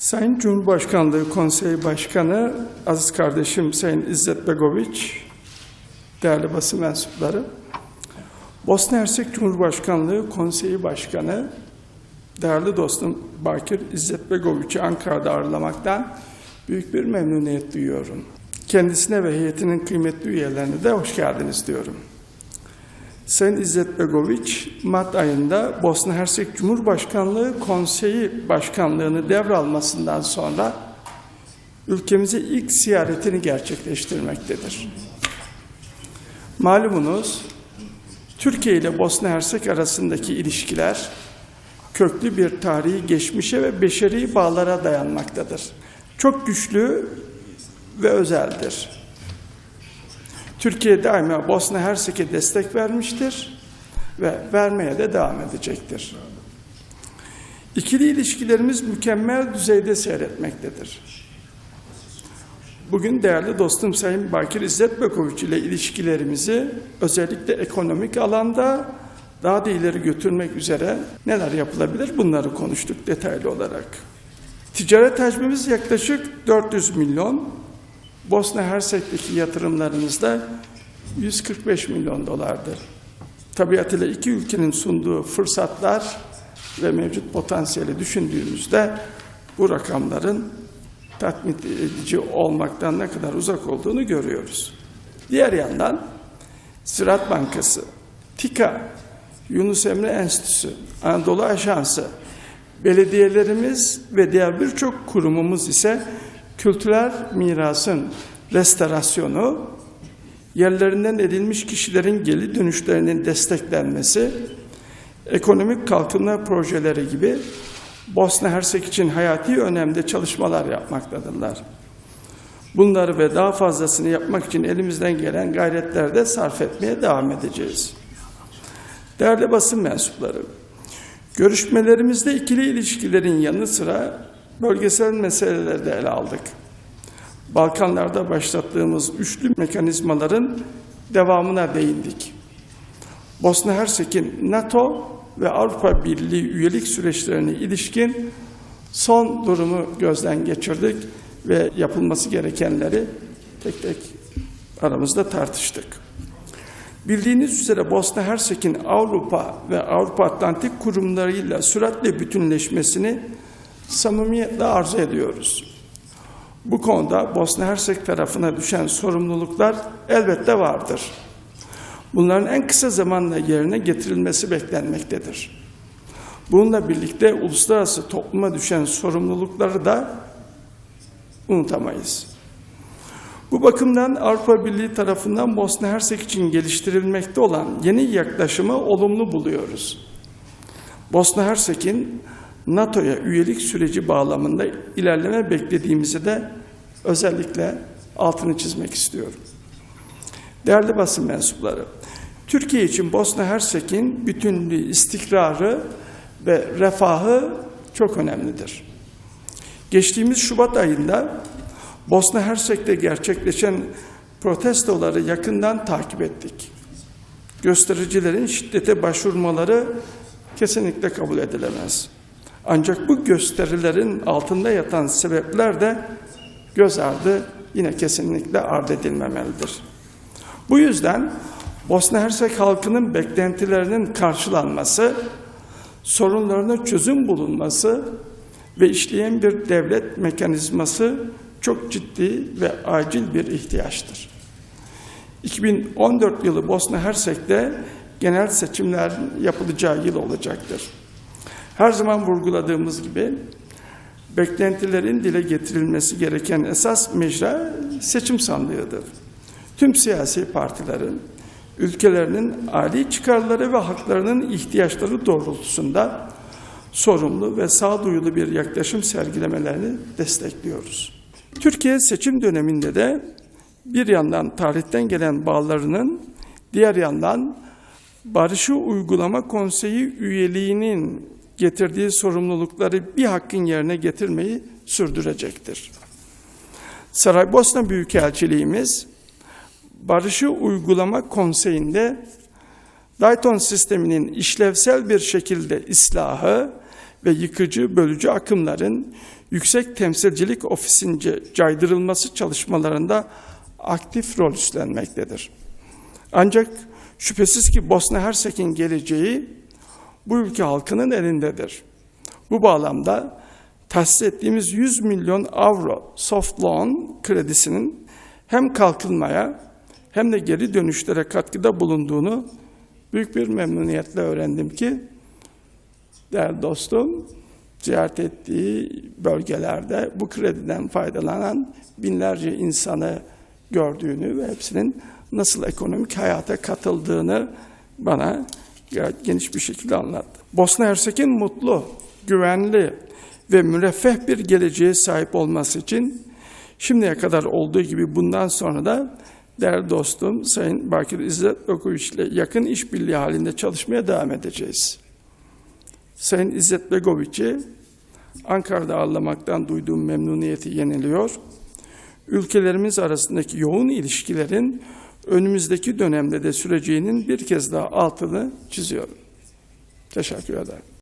Sayın Cumhurbaşkanlığı Konseyi Başkanı, aziz kardeşim Sayın İzzet Begoviç, değerli basın mensupları, Bosna Hersek Cumhurbaşkanlığı Konseyi Başkanı, değerli dostum Bakir İzzet Begoviç'i Ankara'da ağırlamaktan büyük bir memnuniyet duyuyorum. Kendisine ve heyetinin kıymetli üyelerine de hoş geldiniz diyorum. Sayın İzzet Begoviç, Mart ayında Bosna Hersek Cumhurbaşkanlığı Konseyi Başkanlığını devralmasından sonra ülkemize ilk ziyaretini gerçekleştirmektedir. Malumunuz, Türkiye ile Bosna Hersek arasındaki ilişkiler köklü bir tarihi geçmişe ve beşeri bağlara dayanmaktadır. Çok güçlü ve özeldir. Türkiye daima Bosna Hersek'e destek vermiştir ve vermeye de devam edecektir. İkili ilişkilerimiz mükemmel düzeyde seyretmektedir. Bugün değerli dostum Sayın Bakir İzzet Bekoviç ile ilişkilerimizi özellikle ekonomik alanda daha da ileri götürmek üzere neler yapılabilir bunları konuştuk detaylı olarak. Ticaret hacmimiz yaklaşık 400 milyon, Bosna Hersek'teki yatırımlarımız da 145 milyon dolardır. Tabiatıyla iki ülkenin sunduğu fırsatlar ve mevcut potansiyeli düşündüğümüzde bu rakamların tatmin edici olmaktan ne kadar uzak olduğunu görüyoruz. Diğer yandan Ziraat Bankası, TİKA, Yunus Emre Enstitüsü, Anadolu Ajansı, belediyelerimiz ve diğer birçok kurumumuz ise kültürel mirasın restorasyonu, yerlerinden edilmiş kişilerin geri dönüşlerinin desteklenmesi, ekonomik kalkınma projeleri gibi Bosna Hersek için hayati önemde çalışmalar yapmaktadırlar. Bunları ve daha fazlasını yapmak için elimizden gelen gayretlerde sarf etmeye devam edeceğiz. Değerli basın mensupları, görüşmelerimizde ikili ilişkilerin yanı sıra bölgesel meseleleri de ele aldık. Balkanlarda başlattığımız üçlü mekanizmaların devamına değindik. Bosna Hersek'in NATO ve Avrupa Birliği üyelik süreçlerine ilişkin son durumu gözden geçirdik ve yapılması gerekenleri tek tek aramızda tartıştık. Bildiğiniz üzere Bosna Hersek'in Avrupa ve Avrupa Atlantik kurumlarıyla süratle bütünleşmesini samimiyetle arzu ediyoruz. Bu konuda Bosna Hersek tarafına düşen sorumluluklar elbette vardır. Bunların en kısa zamanla yerine getirilmesi beklenmektedir. Bununla birlikte uluslararası topluma düşen sorumlulukları da unutamayız. Bu bakımdan Avrupa Birliği tarafından Bosna Hersek için geliştirilmekte olan yeni yaklaşımı olumlu buluyoruz. Bosna Hersek'in NATO'ya üyelik süreci bağlamında ilerleme beklediğimizi de özellikle altını çizmek istiyorum. Değerli basın mensupları, Türkiye için Bosna Hersek'in bütünlüğü, istikrarı ve refahı çok önemlidir. Geçtiğimiz Şubat ayında Bosna Hersek'te gerçekleşen protestoları yakından takip ettik. Göstericilerin şiddete başvurmaları kesinlikle kabul edilemez. Ancak bu gösterilerin altında yatan sebepler de göz ardı yine kesinlikle ard edilmemelidir. Bu yüzden Bosna Hersek halkının beklentilerinin karşılanması, sorunlarına çözüm bulunması ve işleyen bir devlet mekanizması çok ciddi ve acil bir ihtiyaçtır. 2014 yılı Bosna Hersek'te genel seçimler yapılacağı yıl olacaktır. Her zaman vurguladığımız gibi beklentilerin dile getirilmesi gereken esas mecra seçim sandığıdır. Tüm siyasi partilerin ülkelerinin âli çıkarları ve haklarının ihtiyaçları doğrultusunda sorumlu ve sağduyulu bir yaklaşım sergilemelerini destekliyoruz. Türkiye seçim döneminde de bir yandan tarihten gelen bağlarının, diğer yandan Barışı Uygulama Konseyi üyeliğinin getirdiği sorumlulukları bir hakkın yerine getirmeyi sürdürecektir. Saraybosna Büyükelçiliğimiz Barışı Uygulama Konseyi'nde Dayton sisteminin işlevsel bir şekilde islahı ve yıkıcı, bölücü akımların Yüksek Temsilcilik Ofisince caydırılması çalışmalarında aktif rol üstlenmektedir. Ancak şüphesiz ki Bosna Hersek'in geleceği bu ülke halkının elindedir. Bu bağlamda tahsis ettiğimiz 100 milyon avro soft loan kredisinin hem kalkınmaya hem de geri dönüşlere katkıda bulunduğunu büyük bir memnuniyetle öğrendim ki değerli dostum ziyaret ettiği bölgelerde bu krediden faydalanan binlerce insanı gördüğünü ve hepsinin nasıl ekonomik hayata katıldığını bana geniş bir şekilde anlattı. Bosna Hersek'in mutlu, güvenli ve müreffeh bir geleceğe sahip olması için şimdiye kadar olduğu gibi bundan sonra da değerli dostum Sayın Bakir İzzet Begoviç ile yakın işbirliği halinde çalışmaya devam edeceğiz. Sayın İzzet Begoviç'i Ankara'da ağırlamaktan duyduğum memnuniyeti yeniliyor. Ülkelerimiz arasındaki yoğun ilişkilerin önümüzdeki dönemde de süreceğinin bir kez daha altını çiziyorum. Teşekkür ederim.